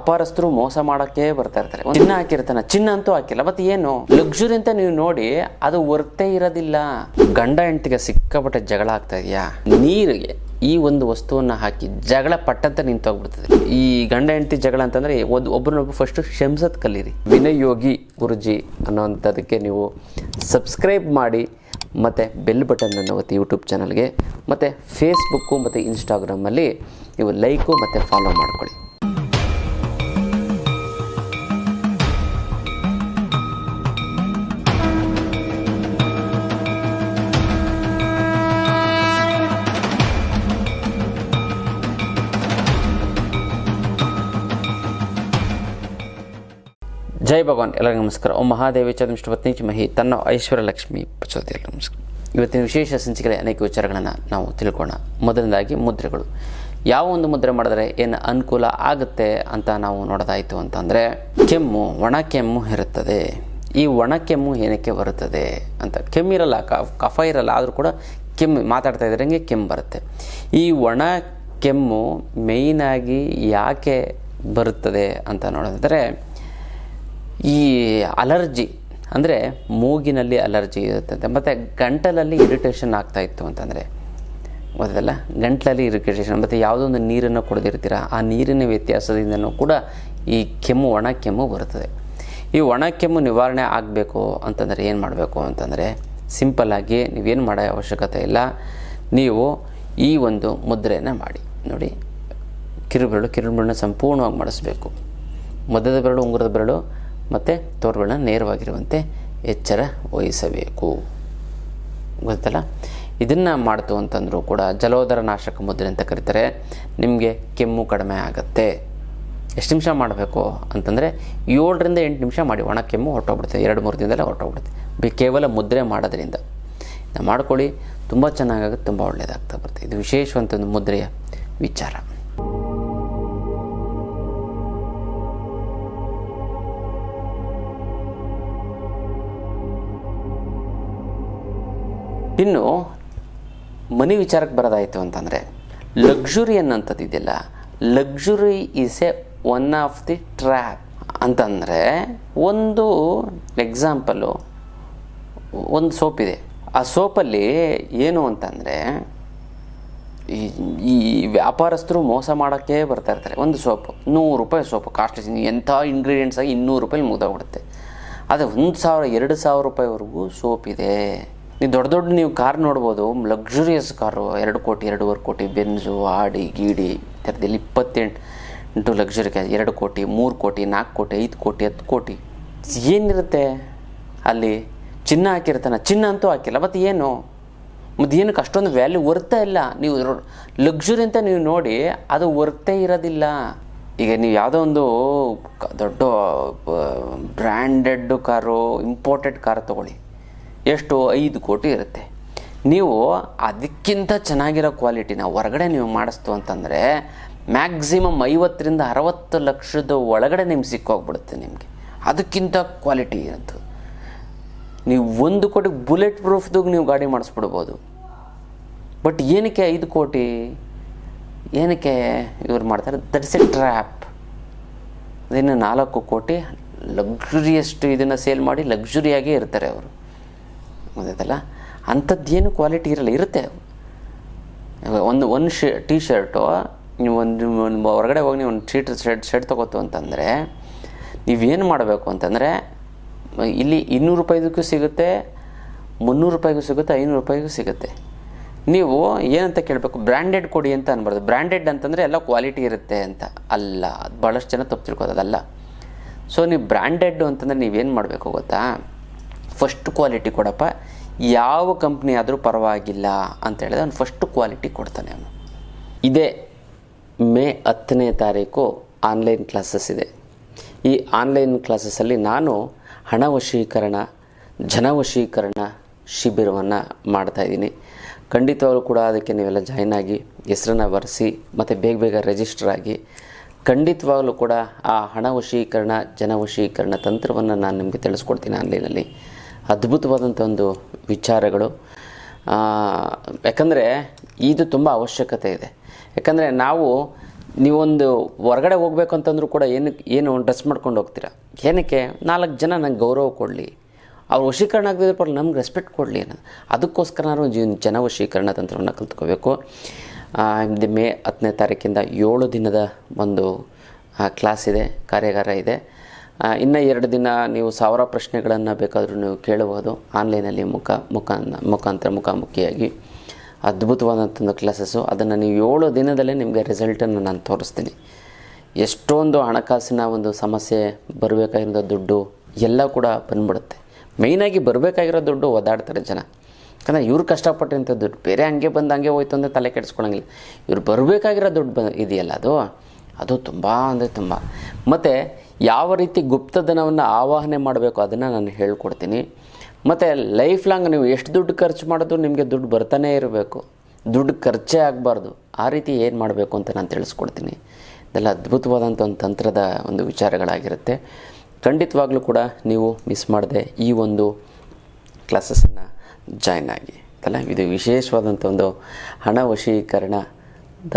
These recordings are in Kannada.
ವ್ಯಾಪಾರಸ್ಥರು ಮೋಸ ಮಾಡಕ್ಕೆ ಬರ್ತಾ ಇರ್ತಾರೆ. ಚಿನ್ನ ಹಾಕಿರ್ತಾನೆ. ಚಿನ್ನ ಅಂತೂ ಹಾಕಿಲ್ಲ. ಮತ್ತೆ ಏನು? ಲಕ್ಸುರಿ ಅಂತ ನೀವು ನೋಡಿ, ಅದು ವರ್ತೆ ಇರೋದಿಲ್ಲ. ಗಂಡ ಹೆಂಡತಿಗೆ ಸಿಕ್ಕಾಪಟ್ಟೆ ಜಗಳ ಆಗ್ತಾ ಇದೆಯಾ? ನೀರಿಗೆ ಈ ಒಂದು ವಸ್ತುವನ್ನ ಹಾಕಿ ಜಗಳ ಪಟ್ಟಂತ ನಿಂತೋಗ್ಬಿಡ್ತದೆ ಈ ಗಂಡ ಹೆಂಡತಿ ಜಗಳ ಅಂತಂದ್ರೆ ಒಬ್ಬರನ್ನೊಬ್ಬರು ಫಸ್ಟ್ ಶಂಸತ್ ಕಲೀರಿ. ವಿನಯ್ ಯೋಗಿ ಗುರುಜಿ ಅನ್ನೋಂಥದಕ್ಕೆ ನೀವು ಸಬ್ಸ್ಕ್ರೈಬ್ ಮಾಡಿ, ಮತ್ತು ಬೆಲ್ ಬಟನ್ ಅನ್ನು ಒತ್ತಿ ಯೂಟ್ಯೂಬ್ ಚಾನಲ್ಗೆ ಮತ್ತು ಫೇಸ್ಬುಕ್ಕು ಮತ್ತು ಇನ್ಸ್ಟಾಗ್ರಾಮಲ್ಲಿ ನೀವು ಲೈಕು ಮತ್ತು ಫಾಲೋ ಮಾಡ್ಕೊಳ್ಳಿ. ಜೈ ಭಗವಾನ್, ಎಲ್ಲರಿಗೂ ನಮಸ್ಕಾರ. ಓಂ ಮಹಾದೇವಿ ಚತುಷ್ಪತ್ನಿ ಮಹಿ, ತನ್ನ ಐಶ್ವರ್ಯ ಲಕ್ಷ್ಮಿ ಎಲ್ಲರಿಗೂ ನಮಸ್ಕಾರ. ಇವತ್ತಿನ ವಿಶೇಷ ಸಂಚಿಕೆಯ ಅನೇಕ ವಿಚಾರಗಳನ್ನು ನಾವು ತಿಳ್ಕೋಣ ಮೊದಲನೇದಾಗಿ ಮುದ್ರೆಗಳು. ಯಾವ ಒಂದು ಮುದ್ರೆ ಮಾಡಿದ್ರೆ ಏನು ಅನುಕೂಲ ಆಗುತ್ತೆ ಅಂತ ನಾವು ನೋಡೋದಾಯಿತು ಅಂತಂದರೆ, ಕೆಮ್ಮು, ಒಣ ಕೆಮ್ಮು ಇರುತ್ತದೆ. ಈ ಒಣ ಕೆಮ್ಮು ಏನಕ್ಕೆ ಬರುತ್ತದೆ ಅಂತ. ಕೆಮ್ಮಿರಲ್ಲ ಕಫ ಇರಲ್ಲ, ಆದರೂ ಕೂಡ ಕೆಮ್ಮು, ಮಾತಾಡ್ತಾ ಇದ್ರಂಗೆ ಕೆಮ್ಮು ಬರುತ್ತೆ. ಈ ಒಣ ಕೆಮ್ಮು ಮೇಯ್ನಾಗಿ ಯಾಕೆ ಬರುತ್ತದೆ ಅಂತ ನೋಡಿದ್ರೆ ಈ ಅಲರ್ಜಿ ಅಂದರೆ ಮೂಗಿನಲ್ಲಿ ಅಲರ್ಜಿ ಇರುತ್ತಂತೆ ಮತ್ತು ಗಂಟಲಲ್ಲಿ ಇರಿಟೇಷನ್ ಆಗ್ತಾ ಇತ್ತು ಅಂತಂದರೆ ಗೊತ್ತಲ್ಲ ಗಂಟಲಲ್ಲಿ ಇರಿಟೇಷನ್ ಮತ್ತು ಯಾವುದೋ ಒಂದು ನೀರನ್ನು ಕುಡಿದಿರ್ತೀರ, ಆ ನೀರಿನ ವ್ಯತ್ಯಾಸದಿಂದನೂ ಕೂಡ ಈ ಕೆಮ್ಮು, ಒಣ ಕೆಮ್ಮು ಬರುತ್ತದೆ. ಈ ಒಣ ಕೆಮ್ಮು ನಿವಾರಣೆ ಆಗಬೇಕು ಅಂತಂದರೆ ಏನು ಮಾಡಬೇಕು ಅಂತಂದರೆ ಸಿಂಪಲ್ಲಾಗಿ ನೀವೇನು ಮಾಡೋ ಅವಶ್ಯಕತೆ ಇಲ್ಲ. ನೀವು ಈ ಒಂದು ಮುದ್ರೆಯನ್ನು ಮಾಡಿ. ನೋಡಿ, ಕಿರುಬೆರಳು ಕಿರುಬೆರಳನ್ನ ಸಂಪೂರ್ಣವಾಗಿ ಮಾಡಿಸ್ಬೇಕು. ಮಧ್ಯದ ಬೆರಳು, ಉಂಗುರದ ಬೆರಳು ಮತ್ತು ತೋರುಗಳನ್ನ ನೇರವಾಗಿರುವಂತೆ ಎಚ್ಚರ ವಹಿಸಬೇಕು. ಗೊತ್ತಲ್ಲ? ಇದನ್ನು ಮಾಡ್ತು ಅಂತಂದರೂ ಕೂಡ ಜಲೋದರ ನಾಶಕ ಮುದ್ರೆ ಅಂತ ಕರೀತಾರೆ. ನಿಮಗೆ ಕೆಮ್ಮು ಕಡಿಮೆ ಆಗುತ್ತೆ. ಎಷ್ಟು ನಿಮಿಷ ಮಾಡಬೇಕು ಅಂತಂದರೆ ಏಳರಿಂದ ಎಂಟು ನಿಮಿಷ ಮಾಡಿ. ಒಣ ಕೆಮ್ಮು ಹೊರಟೋಗ್ಬಿಡುತ್ತೆ. ಎರಡು, ಮೂರು ದಿನದಲ್ಲೇ ಹೊರಟೋಗ್ಬಿಡುತ್ತೆ. ಬಿ ಕೇವಲ ಮುದ್ರೆ ಮಾಡೋದ್ರಿಂದ. ಇದನ್ನ ಮಾಡ್ಕೊಳ್ಳಿ. ತುಂಬ ಚೆನ್ನಾಗಾಗುತ್ತೆ. ತುಂಬ ಒಳ್ಳೆಯದಾಗ್ತಾ ಬರುತ್ತೆ. ಇದು ವಿಶೇಷವಂತ ಒಂದು ಮುದ್ರೆಯ ವಿಚಾರ. ಇನ್ನು ಮನಿ ವಿಚಾರಕ್ಕೆ ಬರೋದಾಯಿತು ಅಂತಂದರೆ ಲಕ್ಸುರಿ ಅನ್ನೋಂಥದ್ದು ಇದೆಯಲ್ಲ luxury is a one of the trap ಅಂತಂದರೆ ಒಂದು ಎಕ್ಸಾಂಪಲು ಒಂದು ಸೋಪ್ ಇದೆ ಆ ಸೋಪಲ್ಲಿ ಏನು ಅಂತಂದರೆ, ಈ ವ್ಯಾಪಾರಸ್ಥರು ಮೋಸ ಮಾಡೋಕ್ಕೆ ಬರ್ತಾ ಇರ್ತಾರೆ. ಒಂದು ಸೋಪು, ನೂರು ರೂಪಾಯಿ ಸೋಪು, ಕಾಸ್ಟ್ ಎಂಥ ಇಂಗ್ರೀಡಿಯೆಂಟ್ಸ್ ಆಗಿ ಇನ್ನೂರು ರೂಪಾಯಿ ಮುಗ್ದೋಗ್ಬಿಡುತ್ತೆ. ಆದರೆ ಒಂದು ಸಾವಿರ, ಎರಡು ಸಾವಿರ ರೂಪಾಯಿವರೆಗೂ ಸೋಪ್ ಇದೆ ನೀವು ದೊಡ್ಡ ದೊಡ್ಡ ನೀವು ಕಾರ್ ನೋಡ್ಬೋದು ಲಕ್ಸುರಿಯಸ್ ಕಾರು ಎರಡು ಕೋಟಿ, ಎರಡೂವರೆ ಕೋಟಿ ಬೆನ್ಸು ಆಡಿ ಗೀಡಿ ಥರದಲ್ಲಿ ಇಪ್ಪತ್ತೆಂಟು ಲಕ್ಸುರಿ ಕ್ಯಾ ಎರಡು ಕೋಟಿ, ಮೂರು ಕೋಟಿ, ನಾಲ್ಕು ಕೋಟಿ, ಐದು ಕೋಟಿ, ಹತ್ತು ಕೋಟಿ. ಏನಿರುತ್ತೆ ಅಲ್ಲಿ? ಚಿನ್ನ ಹಾಕಿರ್ತಾನೆ ಚಿನ್ನ ಅಂತೂ ಹಾಕಿಲ್ಲ, ಮತ್ತು ಏನು? ಮತ್ತು ಏನಕ್ಕೆ ಅಷ್ಟೊಂದು ವ್ಯಾಲ್ಯೂ ವರ್ತಾ ಇಲ್ಲ? ನೀವು ಲಕ್ಸುರಿ ಅಂತ ನೀವು ನೋಡಿ, ಅದು ವರ್ತೇ ಇರೋದಿಲ್ಲ. ಈಗ ನೀವು ಯಾವುದೋ ಒಂದು ದೊಡ್ಡ ಬ್ರ್ಯಾಂಡೆಡ್ ಕಾರು ಇಂಪೋರ್ಟೆಡ್ ಕಾರ್ ತೊಗೊಳ್ಳಿ. ಎಷ್ಟು ಐದು ಕೋಟಿ ಇರುತ್ತೆ. ನೀವು ಅದಕ್ಕಿಂತ ಚೆನ್ನಾಗಿರೋ ಕ್ವಾಲಿಟಿನ ಹೊರಗಡೆ ನೀವು ಮಾಡಿಸ್ತು ಅಂತಂದರೆ ಮ್ಯಾಕ್ಸಿಮಮ್ ಐವತ್ತರಿಂದ ಅರವತ್ತು ಲಕ್ಷದ ಒಳಗಡೆ ನಿಮ್ಗೆ ಸಿಕ್ಕೋಗ್ಬಿಡುತ್ತೆ ನಿಮಗೆ. ಅದಕ್ಕಿಂತ ಕ್ವಾಲಿಟಿ ಇರೋದು. ನೀವು ಒಂದು ಕೋಟಿ ಬುಲೆಟ್ ಪ್ರೂಫ್ದಾಗ ನೀವು ಗಾಡಿ ಮಾಡಿಸ್ಬಿಡ್ಬೋದು. ಬಟ್ ಏನಕ್ಕೆ ಐದು ಕೋಟಿ? ಏನಕ್ಕೆ ಇವ್ರು ಮಾಡ್ತಾರೆ? ದಟ್ಸ್ ಎ ಟ್ರ್ಯಾಪ್ ಅದಿನ್ನು ನಾಲ್ಕು ಕೋಟಿ ಲಗ್ಸುರಿಯಷ್ಟು ಇದನ್ನು ಸೇಲ್ ಮಾಡಿ ಲಕ್ಸುರಿಯಾಗೇ ಇರ್ತಾರೆ ಅವರು. ಗೊತ್ತಾಯ್ತಲ್ಲ ಅಂಥದ್ದೇನು ಕ್ವಾಲಿಟಿ ಇರಲ್ಲ, ಇರುತ್ತೆ ಒಂದು ಒಂದು ಶೇ ಟೀ ಶರ್ಟು ನೀವು ಒಂದು ಹೊರಗಡೆ ಹೋಗಿ ನೀವು ಒಂದು ಶೀಟ್ ಶರ್ಟ್ ಶರ್ಟ್ ತೊಗೋತು ಅಂತಂದರೆ, ನೀವೇನು ಮಾಡಬೇಕು ಅಂತಂದರೆ, ಇಲ್ಲಿ ಇನ್ನೂರು ರೂಪಾಯಿದಕ್ಕೂ ಸಿಗುತ್ತೆ, ಮುನ್ನೂರು ರೂಪಾಯಿಗೂ ಸಿಗುತ್ತೆ, ಐನೂರು ರೂಪಾಯಿಗೂ ಸಿಗುತ್ತೆ. ನೀವು ಏನಂತ ಕೇಳಬೇಕು? ಬ್ರ್ಯಾಂಡೆಡ್ ಕೊಡಿ ಅಂತ ಅನ್ಬಾರ್ದು. ಬ್ರ್ಯಾಂಡೆಡ್ ಅಂತಂದರೆ ಎಲ್ಲ ಕ್ವಾಲಿಟಿ ಇರುತ್ತೆ ಅಂತ. ಅಲ್ಲ, ಅದು ಭಾಳಷ್ಟು ಜನ ತಪ್ಪು ತಿಳ್ಕೊತದಲ್ಲ ಸೊ ನೀವು ಬ್ರ್ಯಾಂಡೆಡ್ ಅಂತಂದರೆ ನೀವೇನು ಮಾಡಬೇಕು ಗೊತ್ತಾ? ಫಸ್ಟ್ ಕ್ವಾಲಿಟಿ ಕೊಡಪ್ಪ. ಯಾವ ಕಂಪ್ನಿ ಆದರೂ ಪರವಾಗಿಲ್ಲ ಅಂತ ಹೇಳಿದ್ರೆ ಅವ್ನು ಫಸ್ಟ್ ಕ್ವಾಲಿಟಿ ಕೊಡ್ತಾನೆ ಅವನು. ಇದೇ ಮೇ ಹತ್ತನೇ ತಾರೀಕು ಆನ್ಲೈನ್ ಕ್ಲಾಸಸ್ ಇದೆ. ಈ ಆನ್ಲೈನ್ ಕ್ಲಾಸಸ್ಸಲ್ಲಿ ನಾನು ಹಣ ವಶೀಕರಣ ಜನ ವಶೀಕರಣ ಶಿಬಿರವನ್ನು ಮಾಡ್ತಾಯಿದ್ದೀನಿ ಖಂಡಿತವಾಗ್ಲೂ ಕೂಡ ಅದಕ್ಕೆ ನೀವೆಲ್ಲ ಜಾಯ್ನ್ ಆಗಿ, ಹೆಸರನ್ನು ಬರೆಸಿ, ಮತ್ತು ಬೇಗ ಬೇಗ ರಿಜಿಸ್ಟರ್ ಆಗಿ, ಖಂಡಿತವಾಗಲೂ ಕೂಡ ಆ ಹಣ ವಶೀಕರಣ ಜನ ತಂತ್ರವನ್ನು ನಾನು ನಿಮಗೆ ತಿಳಿಸ್ಕೊಡ್ತೀನಿ ಆನ್ಲೈನಲ್ಲಿ ಅದ್ಭುತವಾದಂಥ ಒಂದು ವಿಚಾರಗಳು. ಯಾಕಂದರೆ ಇದು ತುಂಬ ಅವಶ್ಯಕತೆ ಇದೆ. ಯಾಕಂದರೆ ನಾವು, ನೀವೊಂದು ಹೊರಗಡೆ ಹೋಗಬೇಕು ಅಂತಂದ್ರೂ ಕೂಡ ಏನು ಏನು ಡ್ರೆಸ್ ಮಾಡ್ಕೊಂಡು ಹೋಗ್ತೀರಾ? ಏನಕ್ಕೆ? ನಾಲ್ಕು ಜನ ನಂಗೆ ಗೌರವ ಕೊಡಲಿ. ಅವ್ರು ವಶೀಕರಣ ಆಗದಿದ್ರೆ ಪರ ನಮ್ಗೆ ರೆಸ್ಪೆಕ್ಟ್ ಕೊಡಲಿ ಅನ್ನೋದು. ಅದಕ್ಕೋಸ್ಕರ ನಾವು ಜೀವನ ಜನ ವಶೀಕರಣ ತಂತ್ರವನ್ನು ಕಲ್ತ್ಕೋಬೇಕು. ಮೇ ಹತ್ತನೇ ತಾರೀಕಿಂದ ಏಳು ದಿನದ ಒಂದು ಕ್ಲಾಸ್ ಇದೆ, ಕಾರ್ಯಾಗಾರ ಇದೆ. ಇನ್ನು ಎರಡು ದಿನ ನೀವು ಸಾವಿರ ಪ್ರಶ್ನೆಗಳನ್ನು ಬೇಕಾದರೂ ನೀವು ಕೇಳಬಹುದು ಆನ್ಲೈನಲ್ಲಿ ಮುಖ ಮುಖ ಮುಖಾಂತರ ಮುಖಾಮುಖಿಯಾಗಿ. ಅದ್ಭುತವಾದಂಥ ಒಂದು ಕ್ಲಾಸಸ್ಸು ಅದನ್ನು ನೀವು ಏಳು ದಿನದಲ್ಲೇ ನಿಮಗೆ ರಿಸಲ್ಟನ್ನು ನಾನು ತೋರಿಸ್ತೀನಿ. ಎಷ್ಟೊಂದು ಹಣಕಾಸಿನ ಒಂದು ಸಮಸ್ಯೆ, ಬರಬೇಕಾಗಿರೋ ದುಡ್ಡು ಎಲ್ಲ ಕೂಡ ಬಂದ್ಬಿಡುತ್ತೆ. ಮೇಯ್ನಾಗಿ ಬರಬೇಕಾಗಿರೋ ದುಡ್ಡು ಒದಾಡ್ತಾರೆ ಜನ. ಯಾಕಂದರೆ ಇವ್ರು ಕಷ್ಟಪಟ್ಟಿರೋಂಥ ದುಡ್ಡು. ಬೇರೆ ಹಂಗೆ ಬಂದು ಹಂಗೆ ಹೋಯ್ತು ಅಂದರೆ ತಲೆ ಕೆಡಿಸ್ಕೊಳಂಗಿಲ್ಲ. ಇವ್ರು ಬರಬೇಕಾಗಿರೋ ದುಡ್ಡು ಬ ಇದೆಯಲ್ಲ ಅದು? ಅದು ತುಂಬ ಅಂದರೆ ತುಂಬ. ಮತ್ತು ಯಾವ ರೀತಿ ಗುಪ್ತಧನವನ್ನು ಆವಾಹನೆ ಮಾಡಬೇಕು ಅದನ್ನು ನಾನು ಹೇಳ್ಕೊಡ್ತೀನಿ. ಮತ್ತು ಲೈಫ್ ಲಾಂಗ್ ನೀವು ಎಷ್ಟು ದುಡ್ಡು ಖರ್ಚು ಮಾಡಿದ್ರು ನಿಮಗೆ ದುಡ್ಡು ಬರ್ತಾನೇ ಇರಬೇಕು. ದುಡ್ಡು ಖರ್ಚೇ ಆಗಬಾರ್ದು. ಆ ರೀತಿ ಏನು ಮಾಡಬೇಕು ಅಂತ ನಾನು ತಿಳಿಸ್ಕೊಡ್ತೀನಿ. ಇದೆಲ್ಲ ಅದ್ಭುತವಾದಂಥ ಒಂದು ತಂತ್ರದ ಒಂದು ವಿಚಾರಗಳಾಗಿರುತ್ತೆ. ಖಂಡಿತವಾಗ್ಲೂ ಕೂಡ ನೀವು ಮಿಸ್ ಮಾಡದೆ ಈ ಒಂದು ಕ್ಲಾಸಸನ್ನು ಜಾಯ್ನ್ ಆಗಿ. ಅಲ್ಲ ಇದು ವಿಶೇಷವಾದಂಥ ಒಂದು ಹಣ ವಶೀಕರಣದ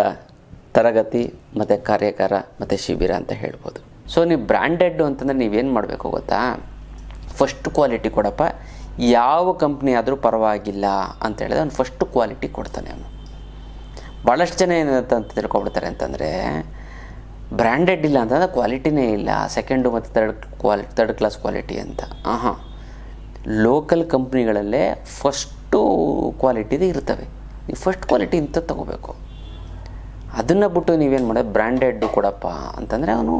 ತರಗತಿ ಮತ್ತು ಕಾರ್ಯಕಾರ ಮತ್ತು ಶಿಬಿರ ಅಂತ ಹೇಳ್ಬೋದು. ಸೊ ನೀವು ಬ್ರ್ಯಾಂಡೆಡ್ ಅಂತಂದರೆ ನೀವೇನು ಮಾಡಬೇಕು ಗೊತ್ತಾ? ಫಸ್ಟ್ ಕ್ವಾಲಿಟಿ ಕೊಡಪ್ಪ. ಯಾವ ಕಂಪ್ನಿ ಆದರೂ ಪರವಾಗಿಲ್ಲ ಅಂತ ಹೇಳಿದ್ರೆ ಅವ್ನು ಫಸ್ಟ್ ಕ್ವಾಲಿಟಿ ಕೊಡ್ತಾನೆ ಅವನು. ಭಾಳಷ್ಟು ಜನ ಏನಂತ ಅಂತ ತಿಳ್ಕೊಬಿಡ್ತಾರೆ ಅಂತಂದರೆ ಬ್ರ್ಯಾಂಡೆಡ್ ಇಲ್ಲ ಅಂತಂದರೆ ಕ್ವಾಲಿಟಿನೇ ಇಲ್ಲ. ಸೆಕೆಂಡು ಮತ್ತು third quality third class quality ಅಂತ. ಹಾಂ ಲೋಕಲ್ ಕಂಪ್ನಿಗಳಲ್ಲೇ ಫಸ್ಟು ಕ್ವಾಲಿಟಿದು ಇರ್ತವೆ. ನೀವು ಫಸ್ಟ್ ಕ್ವಾಲಿಟಿ ಇಂಥ ತೊಗೋಬೇಕು. ಅದನ್ನು ಬಿಟ್ಟು ನೀವೇನು ಮಾಡೋದು? ಬ್ರ್ಯಾಂಡೆಡ್ ಕೊಡಪ್ಪ ಅಂತಂದರೆ ಅವನು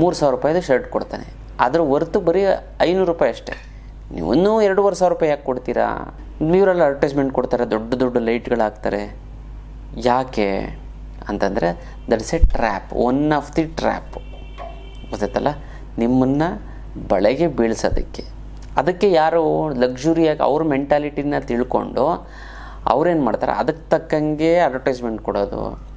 ಮೂರು ಸಾವಿರ ರೂಪಾಯಿದು ಶರ್ಟ್ ಕೊಡ್ತಾನೆ. ಅದರ ಹೊರ್ತು ಬರೀ ಐನೂರು ರೂಪಾಯಿ ಅಷ್ಟೇ. ನೀವು ಇನ್ನೂ ಎರಡೂವರೆ ಸಾವಿರ ರೂಪಾಯಿ ಯಾಕೆ ಕೊಡ್ತೀರಾ? ಇವರೆಲ್ಲ ಅಡ್ವರ್ಟೈಸ್ಮೆಂಟ್ ಕೊಡ್ತಾರೆ, ದೊಡ್ಡ ದೊಡ್ಡ ಲೈಟ್ಗಳು ಹಾಕ್ತಾರೆ. ಯಾಕೆ ಅಂತಂದರೆ that's a trap one of the trap ಗೊತ್ತಾಯ್ತಲ್ಲ? ನಿಮ್ಮನ್ನು ಬಳೆಗೆ ಬೀಳ್ಸೋದಕ್ಕೆ. ಅದಕ್ಕೆ ಯಾರು ಲಕ್ಸುರಿಯಾಗಿ ಅವ್ರ ಮೆಂಟಾಲಿಟಿನ ತಿಳ್ಕೊಂಡು ಅವ್ರೇನು ಮಾಡ್ತಾರೆ? ಅದಕ್ಕೆ ತಕ್ಕಂಗೆ ಅಡ್ವರ್ಟೈಸ್ಮೆಂಟ್ ಕೊಡೋದು.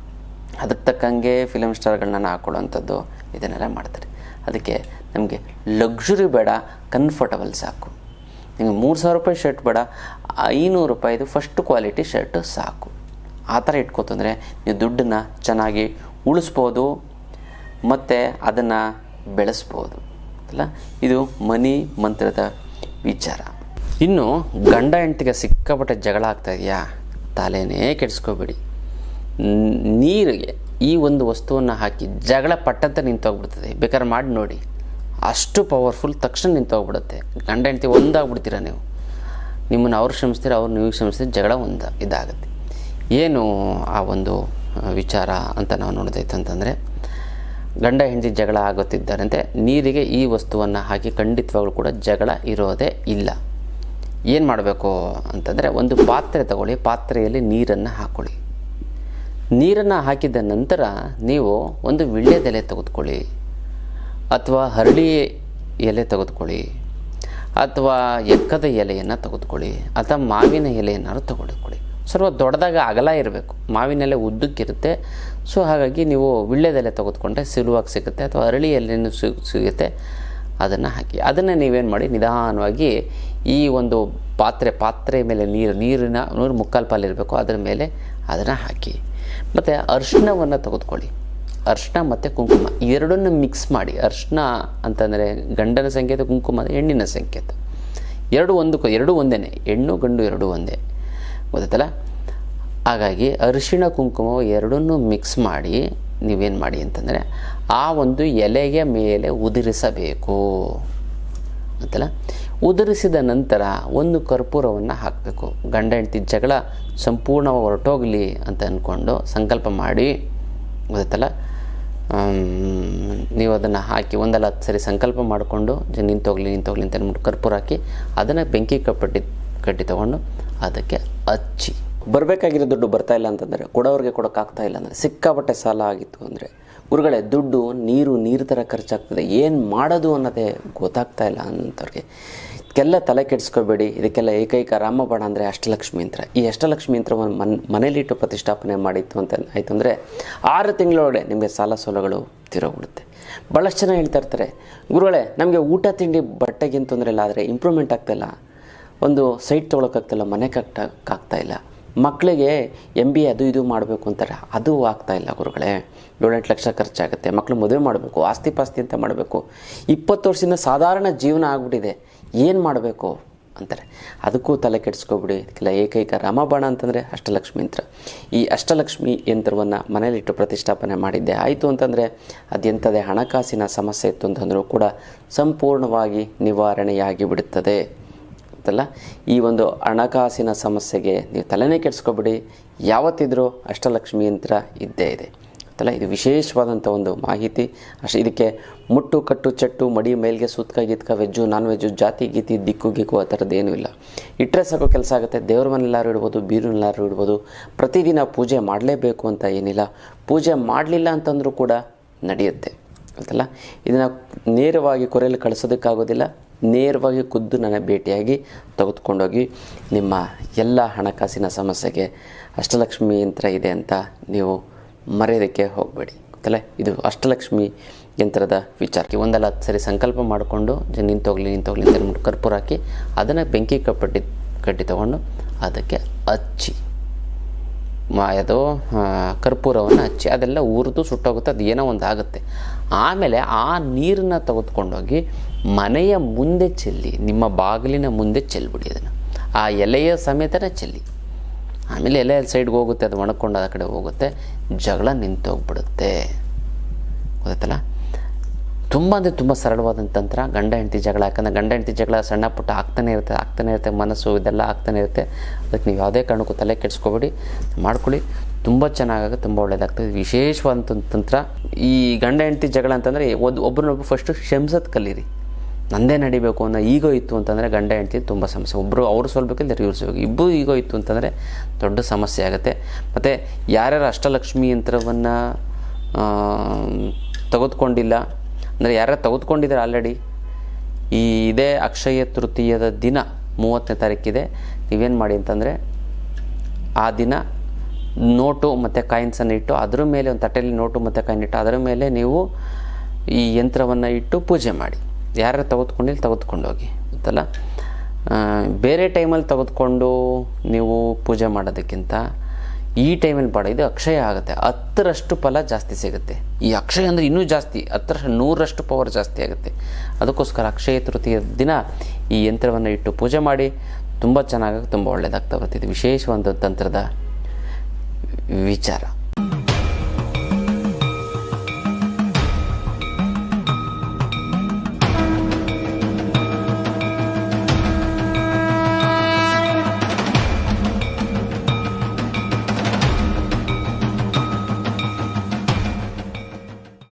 ಅದಕ್ಕೆ ತಕ್ಕಂಗೆ ಫಿಲಮ್ ಸ್ಟಾರ್ಗಳನ್ನ ಹಾಕೊಳ್ಳೋವಂಥದ್ದು ಇದನ್ನೆಲ್ಲ ಮಾಡ್ತಾರೆ. ಅದಕ್ಕೆ ನಮಗೆ ಲಕ್ಸುರಿ ಬೇಡ ಕನ್ಫರ್ಟಬಲ್ ಸಾಕು. ನಿಮಗೆ ಮೂರು ಸಾವಿರ ರೂಪಾಯಿ ಶರ್ಟ್ ಬೇಡ, ಐನೂರು ರೂಪಾಯಿದು ಫಸ್ಟ್ ಕ್ವಾಲಿಟಿ ಶರ್ಟ್ ಸಾಕು. ಆ ಥರ ಇಟ್ಕೋತಂದರೆ ನೀವು ದುಡ್ಡನ್ನು ಚೆನ್ನಾಗಿ ಉಳಿಸ್ಬೋದು, ಮತ್ತು ಅದನ್ನು ಬೆಳೆಸ್ಬೋದು. ಅಲ್ಲ? ಇದು ಮನಿ ಮಂತ್ರದ ವಿಚಾರ. ಇನ್ನು ಗಂಡ ಹೆಂಡತಿಗೆ ಸಿಕ್ಕಾಪಟ್ಟೆ ಜಗಳ ಆಗ್ತಾ ಇದೆಯಾ? ತಲೆನೇ ಕೆಡಿಸ್ಕೋಬೇಡಿ. ನೀರಿಗೆ ಈ ಒಂದು ವಸ್ತುವನ್ನು ಹಾಕಿ ಜಗಳ ಪಟ್ಟಂತ ನಿಂತೋಗ್ಬಿಡ್ತದೆ. ಬೇಕಾದ್ರೆ ಮಾಡಿ ನೋಡಿ. ಅಷ್ಟು ಪವರ್ಫುಲ್ ತಕ್ಷಣ ನಿಂತೋಗ್ಬಿಡುತ್ತೆ. ಗಂಡ, ಹೆಂಡತಿ ಒಂದಾಗ್ಬಿಡ್ತೀರ ನೀವು. ನಿಮ್ಮನ್ನು ಅವ್ರು ಶ್ರಮಿಸ್ತೀರ ಅವ್ರು ನೀವು ಶ್ರಮಿಸ್ತೀರ ಜಗಳ ಒಂದು ಇದಾಗುತ್ತೆ. ಏನು ಆ ಒಂದು ವಿಚಾರ ಅಂತ ನಾವು ನೋಡೋದೈತೆ ಅಂತಂದರೆ, ಗಂಡ, ಹೆಂಡತಿ ಜಗಳ ಆಗುತ್ತಿದ್ದಾರಂತೆ. ನೀರಿಗೆ ಈ ವಸ್ತುವನ್ನು ಹಾಕಿ ಖಂಡಿತವಾಗ್ಲೂ ಕೂಡ ಜಗಳ ಇರೋದೇ ಇಲ್ಲ. ಏನು ಮಾಡಬೇಕು ಅಂತಂದರೆ, ಒಂದು ಪಾತ್ರೆ ತಗೊಳ್ಳಿ, ಪಾತ್ರೆಯಲ್ಲಿ ನೀರನ್ನು ಹಾಕ್ಕೊಳ್ಳಿ ನೀರನ್ನು ಹಾಕಿದ ನಂತರ ನೀವು ಒಂದು ವಿಳ್ಯದೆಲೆ ತೆಗೆದುಕೊಳ್ಳಿ ಅಥವಾ ಹರಳಿ ಎಲೆ ತೆಗೆದುಕೊಳ್ಳಿ ಅಥವಾ ಎಕ್ಕದ ಎಲೆಯನ್ನು ತೆಗೆದುಕೊಳ್ಳಿ ಅಥವಾ ಮಾವಿನ ಎಲೆಯನ್ನಾರು ತೆಗೆದುಕೊಳ್ಳಿ. ಸ್ವಲ್ಪ ದೊಡ್ಡದಾಗ ಅಗಲ ಇರಬೇಕು. ಮಾವಿನ ಎಲೆ ಉದ್ದಕ್ಕಿರುತ್ತೆ. ಸೊ ಹಾಗಾಗಿ ನೀವು ವಿಳ್ಯದೆಲೆ ತೆಗೆದುಕೊಂಡ್ರೆ ಸುಲುವಾಗಿ ಸಿಗುತ್ತೆ ಅಥವಾ ಅರಳಿ ಎಲೆನೂ ಸಿಗುತ್ತೆ. ಅದನ್ನು ಹಾಕಿ. ಅದನ್ನು ನೀವೇನು ಮಾಡಿ, ನಿಧಾನವಾಗಿ ಈ ಒಂದು ಪಾತ್ರೆ ಪಾತ್ರೆ ಮೇಲೆ ನೀರು, ನೀರಿನ, ನೂರು ಮುಕ್ಕಾಲು ಪಾಲಿರಬೇಕು ಅದರ ಮೇಲೆ ಅದನ್ನು ಹಾಕಿ. ಮತ್ತು ಅರಿಶಿಣವನ್ನು ತೆಗೆದುಕೊಳ್ಳಿ. ಅರ್ಶಿಣ ಮತ್ತು ಕುಂಕುಮ ಎರಡನ್ನು ಮಿಕ್ಸ್ ಮಾಡಿ. ಅರ್ಶಿಣ ಅಂತಂದರೆ ಗಂಡನ ಸಂಕೇತ, ಕುಂಕುಮ ಹೆಣ್ಣಿನ ಸಂಕೇತ. ಎರಡು ಒಂದು ಎರಡು ಒಂದೇ ಹೆಣ್ಣು, ಗಂಡು ಎರಡೂ ಒಂದೇ. ಗೊತ್ತಾಯ್ತಲ್ಲ? ಹಾಗಾಗಿ ಅರಿಶಿಣ ಕುಂಕುಮ ಎರಡನ್ನೂ ಮಿಕ್ಸ್ ಮಾಡಿ ನೀವೇನು ಮಾಡಿ ಅಂತಂದರೆ ಆ ಒಂದು ಎಲೆಯ ಮೇಲೆ ಉದುರಿಸಬೇಕು. ಅಂತಲ್ಲ ಉದುರಿಸಿದ ನಂತರ ಒಂದು ಕರ್ಪೂರವನ್ನು ಹಾಕಬೇಕು. ಗಂಡ, ಹೆಂಡತಿ ಜಗಳ ಸಂಪೂರ್ಣ ಹೊರಟೋಗಲಿ ಅಂತ ಅಂದ್ಕೊಂಡು ಸಂಕಲ್ಪ ಮಾಡಿ ಗೊತ್ತಲ್ಲ ನೀವು ಅದನ್ನು ಹಾಕಿ ಒಂದಲ್ಲ ಹತ್ತು ಸರಿ ಸಂಕಲ್ಪ ಮಾಡಿಕೊಂಡು ನಿಂತೋಗಲಿ, ನಿಂತೋಗ್ಲಿ ಅಂತ ಅಂದ್ಬಿಟ್ಟು ಕರ್ಪೂರ ಹಾಕಿ ಅದನ್ನು ಬೆಂಕಿ ಕಪ್ಪಟ್ಟಿ ಕಟ್ಟಿ ತೊಗೊಂಡು ಅದಕ್ಕೆ ಹಚ್ಚಿ. ಬರಬೇಕಾಗಿರೋ ದುಡ್ಡು ಬರ್ತಾ ಇಲ್ಲ ಅಂತಂದರೆ, ಕೊಡೋರಿಗೆ ಕೊಡೋಕ್ಕಾಗ್ತಾ ಇಲ್ಲ ಅಂದರೆ, ಸಿಕ್ಕಾಪಟ್ಟೆ ಸಾಲ ಆಗಿತ್ತು ಅಂದರೆ, ಗುರುಗಳೇ, ದುಡ್ಡು, ನೀರು ನೀರು ಥರ ಖರ್ಚಾಗ್ತದೆ. ಏನು ಮಾಡೋದು ಅನ್ನೋದೇ ಗೊತ್ತಾಗ್ತಾ ಇಲ್ಲ ಅಂಥವ್ರಿಗೆ ಇದಕ್ಕೆಲ್ಲ ತಲೆ ಕೆಡಿಸ್ಕೋಬೇಡಿ, ಇದಕ್ಕೆಲ್ಲ ಏಕೈಕ ರಾಮಬಾಣ ಅಂದರೆ ಅಷ್ಟಲಕ್ಷ್ಮಿ ಯಂತ್ರ ಈ ಅಷ್ಟಲಕ್ಷ್ಮಿ ಯಂತ್ರವನ್ನು ಮನ್ ಮನೇಲಿಟ್ಟು ಪ್ರತಿಷ್ಠಾಪನೆ ಮಾಡಿತ್ತು ಅಂತ ಆಯಿತು ಅಂದರೆ ಆರು ತಿಂಗಳೊಳಗಡೆ ನಿಮಗೆ ಸಾಲ ಸೋಲಗಳು ತಿರೋಗ್ಬಿಡುತ್ತೆ. ಭಾಳಷ್ಟು ಜನ ಹೇಳ್ತಾ ಇರ್ತಾರೆ, ಗುರುಗಳೇ, ನಮಗೆ ಊಟ, ತಿಂಡಿ, ಬಟ್ಟೆಗೆ ತೊಂದರೆ ಇಲ್ಲ, ಆದರೆ ಇಂಪ್ರೂವ್ಮೆಂಟ್ ಆಗ್ತಾಯಿಲ್ಲ ಒಂದು ಸೈಟ್ ತೊಗೊಳಕ್ಕಾಗ್ತಾಯಿಲ್ಲ ಮನೆ ಕಟ್ಟಕ್ಕಾಗ್ತಾ ಮಕ್ಕಳಿಗೆ ಎಂ ಬಿ ಅದು ಇದು ಮಾಡಬೇಕು ಅಂತಾರೆ, ಅದು ಆಗ್ತಾ ಇಲ್ಲ ಗುರುಗಳೇ. ಏಳೆಂಟು ಲಕ್ಷ ಖರ್ಚಾಗುತ್ತೆ ಮಕ್ಕಳು ಮದುವೆ ಮಾಡಬೇಕು, ಆಸ್ತಿ ಪಾಸ್ತಿ ಅಂತ ಮಾಡಬೇಕು. ಇಪ್ಪತ್ತು ವರ್ಷದಿಂದ ಸಾಧಾರಣ ಜೀವನ ಆಗ್ಬಿಟ್ಟಿದೆ. ಏನು ಮಾಡಬೇಕು ಅಂತಾರೆ. ಅದಕ್ಕೂ ತಲೆ ಕೆಡಿಸ್ಕೊಬಿಡಿ. ಇದಕ್ಕೆಲ್ಲ ಏಕೈಕ ರಾಮಬಾಣ ಅಂತಂದರೆ ಅಷ್ಟಲಕ್ಷ್ಮಿ ಯಂತ್ರ ಈ ಅಷ್ಟಲಕ್ಷ್ಮಿ ಯಂತ್ರವನ್ನು ಮನೇಲಿಟ್ಟು ಪ್ರತಿಷ್ಠಾಪನೆ ಮಾಡಿದ್ದೆ. ಆಯಿತು ಅಂತಂದರೆ ಅದೆಂಥದೇ ಹಣಕಾಸಿನ ಸಮಸ್ಯೆ ಇತ್ತು ಅಂತಂದರೂ ಕೂಡ ಸಂಪೂರ್ಣವಾಗಿ ನಿವಾರಣೆಯಾಗಿ ಬಿಡುತ್ತದೆ ಅಂತಲ್ಲ ಈ ಒಂದು ಹಣಕಾಸಿನ ಸಮಸ್ಯೆಗೆ ನೀವು ತಲೆನೇ ಕೆಡಿಸ್ಕೊಬಿಡಿ. ಯಾವತ್ತಿದ್ರೂ ಅಷ್ಟಲಕ್ಷ್ಮಿ ಯಂತ್ರ ಇದ್ದೇ ಇದೆ. ಗೊತ್ತಲ್ಲ ಇದು ವಿಶೇಷವಾದಂಥ ಒಂದು ಮಾಹಿತಿ. ಅಷ್ಟು, ಇದಕ್ಕೆ ಮುಟ್ಟು, ಕಟ್ಟು, ಚಟ್ಟು, ಮಡಿ, ಮೇಲ್ಗೆ ಸೂತ್ಕ, ಗಿತ್ಕ, ವೆಜ್ಜು ನಾನ್ ವೆಜ್ಜು ಜಾತಿ, ಗೀತಿ, ದಿಕ್ಕು, ಗಿಕ್ಕು, ಆ ಥರದ್ದು ಇಲ್ಲ. ಇಟ್ಟರೆ ಸಾಕು ಕೆಲಸ ಆಗುತ್ತೆ. ದೇವ್ರ ಮನೆಲ್ಲಾರು ಇಡ್ಬೋದು, ಬೀರುನೆಲ್ಲಾರು ಇಡ್ಬೋದು. ಪ್ರತಿದಿನ ಪೂಜೆ ಮಾಡಲೇಬೇಕು ಅಂತ ಏನಿಲ್ಲ. ಪೂಜೆ ಮಾಡಲಿಲ್ಲ ಅಂತಂದರೂ ಕೂಡ ನಡೆಯುತ್ತೆ. ಗೊತ್ತಲ್ಲ ಇದನ್ನು ನೇರವಾಗಿ ಕೊರೆಯಲ್ಲಿ ಕಳಿಸೋದಕ್ಕಾಗೋದಿಲ್ಲ. ನೇರವಾಗಿ ಖುದ್ದು ನನ್ನ ಭೇಟಿಯಾಗಿ ತೆಗೆದುಕೊಂಡೋಗಿ ನಿಮ್ಮ ಎಲ್ಲ ಹಣಕಾಸಿನ ಸಮಸ್ಯೆಗೆ ಅಷ್ಟಲಕ್ಷ್ಮಿ ಯಂತ್ರ ಇದೆ ಅಂತ ನೀವು ಮರೆಯೋದಕ್ಕೆ ಹೋಗಬೇಡಿ. ಗೊತ್ತಲ್ಲ? ಇದು ಅಷ್ಟಲಕ್ಷ್ಮಿ ಯಂತ್ರದ ವಿಚಾರಕ್ಕೆ ಒಂದಲ್ಲ ಹತ್ತು ಸರಿ ಸಂಕಲ್ಪ ಮಾಡಿಕೊಂಡು ನಿಂತೋಗ್ಲಿ ನಿಂತೋಗ್ಲಿ ಅಂತ ಅಂದ್ಬಿಟ್ಟು ಕರ್ಪೂರ ಹಾಕಿ ಅದನ್ನು ಬೆಂಕಿ ಕಪ್ಪಟ್ಟಿ ಕಟ್ಟಿ ತೊಗೊಂಡು ಅದಕ್ಕೆ ಹಚ್ಚಿ ಮಾ ಅದು ಕರ್ಪೂರವನ್ನು ಹಚ್ಚಿ ಅದೆಲ್ಲ ಉರಿದು ಸುಟ್ಟೋಗುತ್ತೆ, ಅದು ಏನೋ ಒಂದು ಆಗುತ್ತೆ. ಆಮೇಲೆ ಆ ನೀರನ್ನ ತೆಗೆದುಕೊಂಡೋಗಿ ಮನೆಯ ಮುಂದೆ ಚೆಲ್ಲಿ, ನಿಮ್ಮ ಬಾಗಿಲಿನ ಮುಂದೆ ಚೆಲ್ಬಿಡಿ ಅದನ್ನು. ಆ ಎಲೆಯ ಸಮೇತನೇ ಚೆಲ್ಲಿ. ಆಮೇಲೆ ಎಲೆ ಸೈಡ್ಗೆ ಹೋಗುತ್ತೆ, ಅದು ಒಣಕೊಂಡು ಆ ಕಡೆ ಹೋಗುತ್ತೆ, ಜಗಳ ನಿಂತೋಗ್ಬಿಡುತ್ತೆ ಗೊತ್ತಲ್ಲ ತುಂಬ ಅಂದರೆ ತುಂಬ ಸರಳವಾದಂಥ ತಂತ್ರ, ಗಂಡ ಹೆಂಡತಿ ಜಗಳ, ಯಾಕಂದರೆ ಗಂಡ ಹೆಂಡತಿ ಜಗಳ ಸಣ್ಣ ಪುಟ್ಟ ಆಗ್ತಾನೆ ಇರುತ್ತೆ ಆಗ್ತಾನೆ ಇರುತ್ತೆ, ಮನಸ್ಸು ಇದೆಲ್ಲ ಆಗ್ತಾನೆ ಇರುತ್ತೆ. ಅದಕ್ಕೆ ನೀವು ಯಾವುದೇ ಕಾರಣಕ್ಕೂ ತಲೆ ಕೆಡಿಸ್ಕೊಬೇಡಿ, ಮಾಡ್ಕೊಳ್ಳಿ. ತುಂಬ ಚೆನ್ನಾಗಾಗ ತುಂಬ ಒಳ್ಳೆಯದಾಗ್ತದೆ ವಿಶೇಷವಾದಂಥ ತಂತ್ರ. ಈ ಗಂಡ ಹೆಂಡತಿ ಜಗಳ ಅಂತಂದರೆ, ಒಂದು ಒಬ್ಬರನ್ನೊಬ್ಬರು ಫಸ್ಟು ಕ್ಷಮಿಸೋದು ಕಲೀರಿ. ನಂದೇ ನಡಿಬೇಕು ಅನ್ನೋ ಈಗೋ ಇತ್ತು ಅಂತಂದರೆ ಗಂಡ ಹೆಂಡತಿ ತುಂಬ ಸಮಸ್ಯೆ. ಒಬ್ಬರು ಅವ್ರು ಸೋಲ್ಬೇಕಿಲ್ಲ ಇವ್ರು ಸೋಲ್ಬೇಕು. ಇಬ್ಬರು ಈಗೋ ಇತ್ತು ಅಂತಂದರೆ ದೊಡ್ಡ ಸಮಸ್ಯೆ ಆಗುತ್ತೆ. ಮತ್ತು ಯಾರ್ಯಾರು ಅಷ್ಟಲಕ್ಷ್ಮಿ ಯಂತ್ರವನ್ನು ತೆಗೆದುಕೊಂಡಿಲ್ಲ, ಅಂದರೆ ಯಾರ್ಯಾರು ತೆಗೆದುಕೊಂಡಿದ್ದಾರೆ ಆಲ್ರೆಡಿ ಈ ಇದೇ ಅಕ್ಷಯ ತೃತೀಯದ ದಿನ, ಮೂವತ್ತನೇ ತಾರೀಕಿದೆ. ನೀವೇನು ಮಾಡಿ ಅಂತಂದರೆ ಆ ದಿನ ನೋಟು ಮತ್ತು ಕಾಯಿನ್ಸನ್ನು ಇಟ್ಟು ಅದ್ರ ಮೇಲೆ ಒಂದು ತಟ್ಟೆಯಲ್ಲಿ ನೋಟು ಮತ್ತು ಕಾಯಿನ್ ಇಟ್ಟು ಅದರ ಮೇಲೆ ನೀವು ಈ ಯಂತ್ರವನ್ನು ಇಟ್ಟು ಪೂಜೆ ಮಾಡಿ. ಯಾರು ತೆಗೆದುಕೊಂಡಿಲ್ಲ ತೆಗೆದುಕೊಂಡು ಹೋಗಿ ಗೊತ್ತಲ್ಲ ಬೇರೆ ಟೈಮಲ್ಲಿ ತೆಗೆದುಕೊಂಡು ನೀವು ಪೂಜೆ ಮಾಡೋದಕ್ಕಿಂತ ಈ ಟೈಮಲ್ಲಿ ಬೇಡ, ಇದು ಅಕ್ಷಯ ಆಗುತ್ತೆ. ಹತ್ತರಷ್ಟು ಫಲ ಜಾಸ್ತಿ ಸಿಗುತ್ತೆ. ಈ ಅಕ್ಷಯ ಅಂದರೆ ಇನ್ನೂ ಜಾಸ್ತಿ, ಹತ್ತರಷ್ಟು, ನೂರರಷ್ಟು ಪವರ್ ಜಾಸ್ತಿ ಆಗುತ್ತೆ. ಅದಕ್ಕೋಸ್ಕರ ಅಕ್ಷಯ ತೃತೀಯ ದಿನ ಈ ಯಂತ್ರವನ್ನು ಇಟ್ಟು ಪೂಜೆ ಮಾಡಿ, ತುಂಬ ಚೆನ್ನಾಗಿ, ತುಂಬ ಒಳ್ಳೆಯದಾಗ್ತಾ ಬರ್ತಿದೆ ವಿಶೇಷವಾದ ತಂತ್ರದ ವಿಚಾರ.